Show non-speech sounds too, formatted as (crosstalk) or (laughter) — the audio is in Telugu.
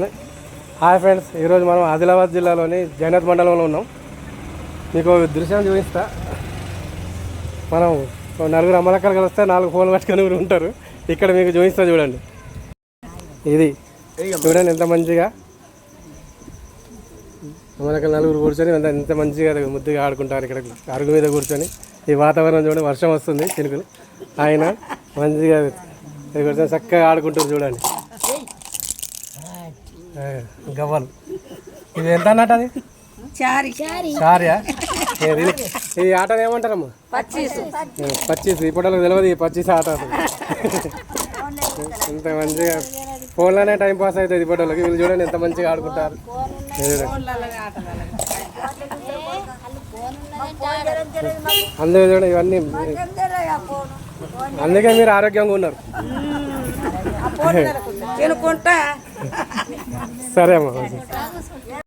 హాయ్ ఫ్రెండ్స్ ఈరోజు మనం ఆదిలాబాద్ జిల్లాలోని జైనత్ మండలంలో ఉన్నాం. మీకు ఒక దృశ్యం చూపిస్తా. మనం నలుగురు అమ్మలక్కలు కలిస్తే నాలుగు ఫోన్లు పట్టుకొని ఉంటారు. ఇక్కడ మీకు చూపిస్తా చూడండి. ఇది చూడండి ఎంత మంచిగా. అమ్మలక్కలు నలుగురు కూర్చొని ఎంత ఎంత మంచిగా ముద్దుగా ఆడుకుంటారు ఇక్కడ. అరుగు మీద కూర్చొని. ఈ వాతావరణం చూడండి వర్షం వస్తుంది చినుకులు. ఆయన మంచిగా కూర్చొని చక్కగా ఆడుకుంటారు చూడండి. గవ్వలు. ఇది ఎంత అన్నట్టు అది? చారి. చారి. సారియా (laughs) ఏది? ఈ ఆటను ఏమంటారమ్మా? పచ్చీసు. పచ్చీస్. ఇప్పటికి తెలియదు ఈ పచ్చీస్ ఆట. ఎంత మంచిగా ఫోన్లోనే టైం పాస్ అవుతుంది ఇప్పటికి వీళ్ళు చూడండి ఎంత మంచిగా ఆడుకుంటారు. అందుకే చూడండి ఇవన్నీ అందుకే మీరు ఆరోగ్యంగా ఉన్నారు. (laughs) తినుకుంటా సరే అమ్మా.